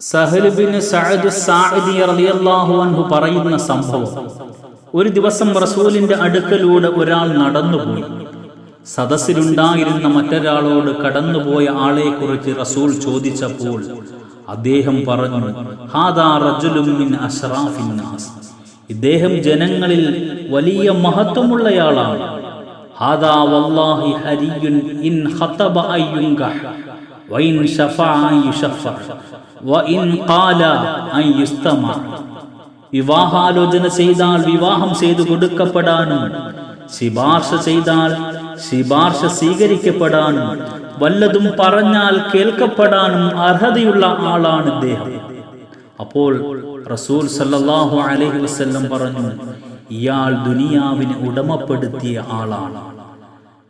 സഹലുബിന് Saad സാഇദി റളിയല്ലാഹു അൻഹു പറയുന്ന സംഭവം. ഒരു ദിവസം റസൂലിന്റെ അടുക്കലൂടെ ഒരാൾ നടന്നുപോയി. സദസ്സിലുണ്ടായിരുന്ന മറ്റൊരാളോട് കടന്നുപോയ ആളെക്കുറിച്ച് റസൂൽ ചോദിച്ചപ്പോൾ അദ്ദേഹം പറഞ്ഞു ഹാദാ റജുലും മിൻ അഷ്റാഫിൻ നാസ്. ഇദ്ദേഹം ജനങ്ങളിൽ വലിയ മഹത്വമുള്ളയാളാണ്. ഹാദാ വല്ലാഹി ഹരിയുൻ ഇൻ ഖതബ വിവാഹാലോചന ചെയ്താൽ വിവാഹം ചെയ്തു കൊടുക്കപ്പെടാനും ശിപാർശ ചെയ്താൽ ശിപാർശ സ്വീകരിക്കപ്പെടാനും വല്ലതും പറഞ്ഞാൽ കേൾക്കപ്പെടാനും അർഹതയുള്ള ആളാണ് ഇദ്ദേഹം. അപ്പോൾ റസൂൽ സല്ലല്ലാഹു അലൈഹി വസല്ലം പറഞ്ഞു ഇയാൾ ദുനിയാവിനെ ഉടമപ്പെടുത്തിയ ആളാണ്.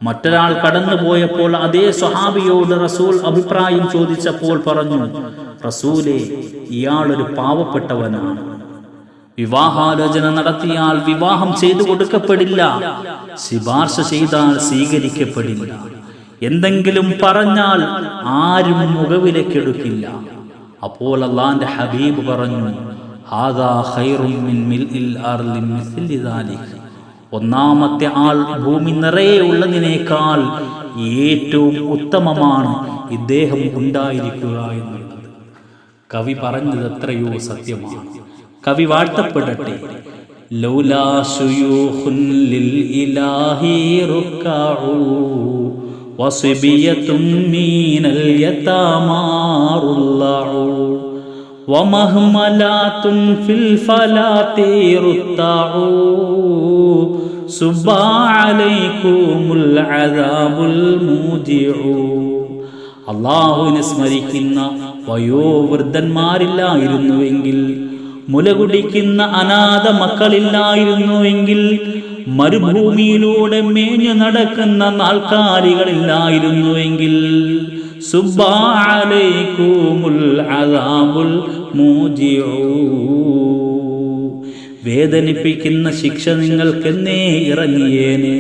മറ്റൊരാൾ കടന്നുപോയപ്പോൾ അതേ സ്വഹാബിയോട് റസൂൽ അഭിപ്രായം ചോദിച്ചപ്പോൾ പറഞ്ഞു റസൂലെ ഇയാളൊരു പാവപ്പെട്ടവനാണ്. വിവാഹാലോചന നടത്തിയാൽ വിവാഹം ചെയ്തു കൊടുക്കപ്പെടില്ല. ശിപാർശ ചെയ്താൽ സ്വീകരിക്കപ്പെടില്ല. എന്തെങ്കിലും പറഞ്ഞാൽ ആരും മുഖവിലക്കെടുക്കില്ല. അപ്പോൾ അള്ളാന്റെ ഹബീബ് പറഞ്ഞു ഹാദാ ഖൈറും മിൻ മിൽ ഇൽ അർലി മിസ്ലി ദാലിക്. ഒന്നാമത്തെ ആൾ ഭൂമി നിറയെ ഉള്ളതിനേക്കാൾ ഏറ്റവും ഉത്തമമാണ് ഇദ്ദേഹം ഉണ്ടായിരിക്കുക എന്നുള്ളത്. കവി പറഞ്ഞത് എത്രയോ സത്യമാണ്. കവി വാഴ്ത്തപ്പെടട്ടെ. വസ്ബിയത്തും മീനൽ യതാമാറുല്ലഉ ومهملات في الفلاة رتعوا سبا عليكم العذاب الموجع അള്ളാഹുവിനെ സ്മരിക്കുന്ന വയോവൃദ്ധന്മാരില്ലായിരുന്നുവെങ്കിൽ മുലകുടിക്കുന്ന അനാഥ മക്കളില്ലായിരുന്നുവെങ്കിൽ മരുഭൂമിയിലൂടെ മേഞ്ഞു നടക്കുന്ന നാൽക്കാലികളില്ലായിരുന്നുവെങ്കിൽ വേദനിപ്പിക്കുന്ന ശിക്ഷ നിങ്ങൾക്കെന്നേ ഇറങ്ങിയേനെ.